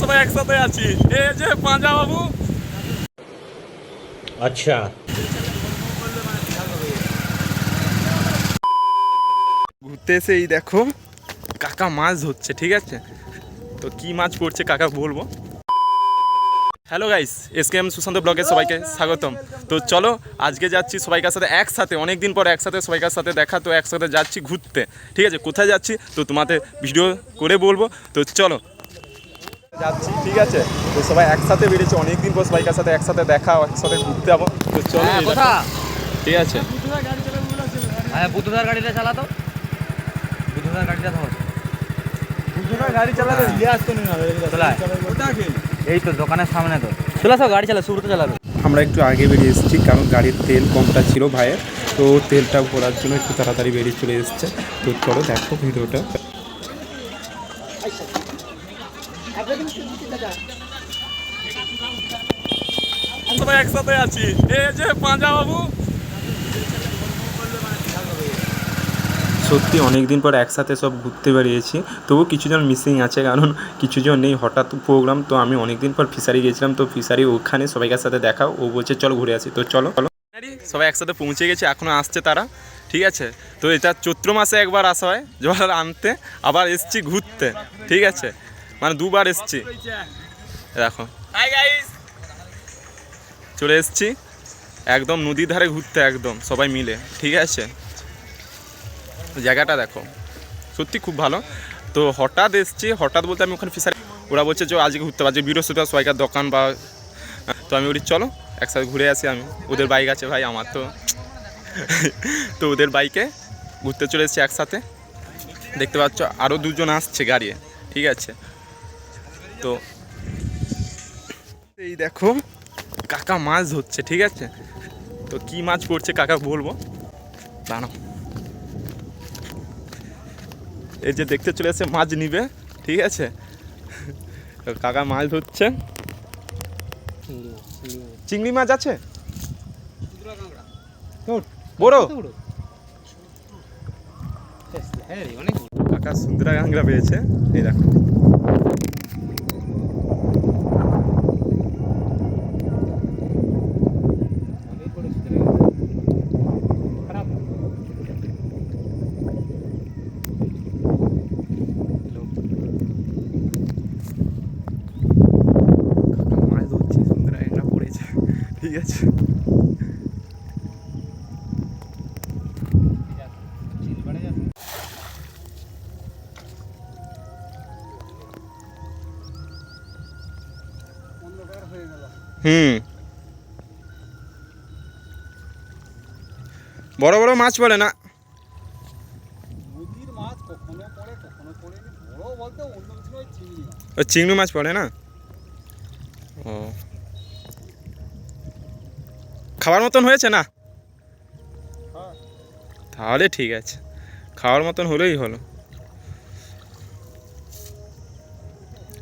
সবাই একসাথে আছি। এই বাবু। আচ্ছা। ঘুরতে এসে এই দেখো কাকা মাছ ধরছে ঠিক আছে? তো কি মাছ পড়ছে কাকা বলব? Hello guys SK M Sushant ব্লগে সবাইকে স্বাগতম। তো চলো আজকে যাচ্ছি সবাইকার সাথে একসাথে অনেক দিন পর একসাথে সবাইকার সাথে দেখা তো একসাথে যাচ্ছি ঘুরতে। ঠিক আছে কোথায় যাচ্ছি? তো তোমাদের ভিডিও করে বলব। তো চলো যাচ্ছি ঠিক আছে? তো সবাই একসাথে বেরিয়েছে অনেক দিন পর সবাইকার সাথে একসাথে দেখা একসাথে ঘুরতে যাব। তো চলো হ্যাঁ ঠিক আছে। হ্যাঁ বুদ্ধদার গাড়িটা চালাতো বুদ্ধদার গাড়িটা ধর। গাড়ি চালাবে গ্যাস তো না এই তো দোকানের সামনে তো। চলে আসো গাড়ি চালা শুরুতে চালাবে। আমরা একটু আগে বেরিয়ে এসেছি কারণ গাড়ির তেল কমটা ছিল ভাইয়ের। তো তেলটা ভরার জন্য একটু তাড়াতাড়ি বেরিয়ে চলে এসেছে। তো চলো দেখো ভিডিওটা। সবাই একসাথে আছি। এই যে পাঁজা বাবু। সত্যি অনেক দিন পর একসাথে সব ঘুরতে বেরিয়েছি। তবু কিছুজন মিসিং আছে কারণ কিছুজন নেই। হঠাৎ প্রোগ্রাম তো আমি অনেক দিন পর ফিশারি গেছিলাম তো ফিশারি ওখানে সবাইকার সাথে দেখা ও বলছে চল ঘুরে আসি। তো চলো। চলো। সবাই একসাথে পৌঁছে গেছে এখনও আসছে তারা। ঠিক আছে? তো এটা চৈত্র মাসে একবার আসা হয় জল আনতে। আবার এসছি ঘুরতে। ঠিক আছে? মানে দুবার এসছি। দেখো। চলে এসছি। একদম নদীর ধারে ঘুরতে একদম সবাই মিলে। ঠিক আছে? জায়গাটা দেখো। সত্যি খুব ভালো। তো হঠাৎ এসছি হঠাৎ বলতে আমি ওখানে ফিসারি ওরা বলছে যে আজকে ঘুরতে পারছি বৃহস্পতিবার সবাইকার দোকান বা তো আমি বলি চলো একসাথে ঘুরে আসি আমি। ওদের বাইক আছে ভাই আমার তো। তো ওদের বাইকে ঘুরতে চলে এসেছি একসাথে। দেখতে পাচ্ছ আরও দুজন আসছে গাড়ি ঠিক আছে? তো এই দেখো, কাকা মাছ ধরছে, ঠিক আছে? তো কি মাছ পড়ছে কাকা বলব? দাঁড়াও। এই যে দেখতে চলে এসে মাছ নিবে, ঠিক আছে? কাকা মাছ ধরছে। চিংড়ি মাছ আছে? বড়। কাকা সুন্দরা গাংরা পেয়েছে। এই দেখো কাকা মাছ ধরছে সুন্দরা গাংরা পড়েছে ঠিক আছে হুম। বড় বড় মাছ পড়ে না চিংড়ি মাছ পড়ে না? ও। খাওয়ার মতন হয়েছে না। তাহলে ঠিক আছে। খাওয়ার মতন হলেই হলো।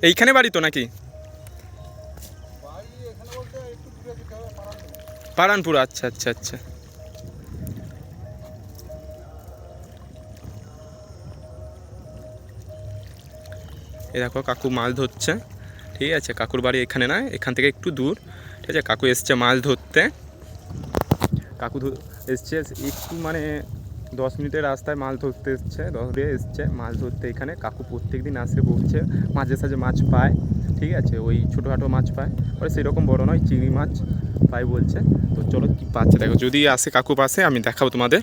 এইখানে বাড়ি তো নাকি। পারানপুর আচ্ছা আচ্ছা আচ্ছা। এ দেখো, কাকু মাছ ধরছে। ঠিক আছে, কাকুর বাড়ি এখানে না, এখান থেকে একটু দূর। ঠিক আছে, কাকু এসছে মাছ ধরতে। কাকু এসছে, একটু মানে দশ মিনিটের রাস্তায় মাছ ধরতে এসছে ধরে এসছে, মাছ ধরতে এখানে। কাকু প্রত্যেক দিন আসে বলছে মাঝে সাঝে মাছ পায়, ঠিক আছে? ওই ছোটোখাটো মাছ পায়, ওরা সেরকম বড় নয়, চিংড়ি মাছ পায় বলছে। তো চলো কি পাচ্ছে? দেখো, যদি আসে কাকু পাশে, আমি দেখাবো তোমাদের।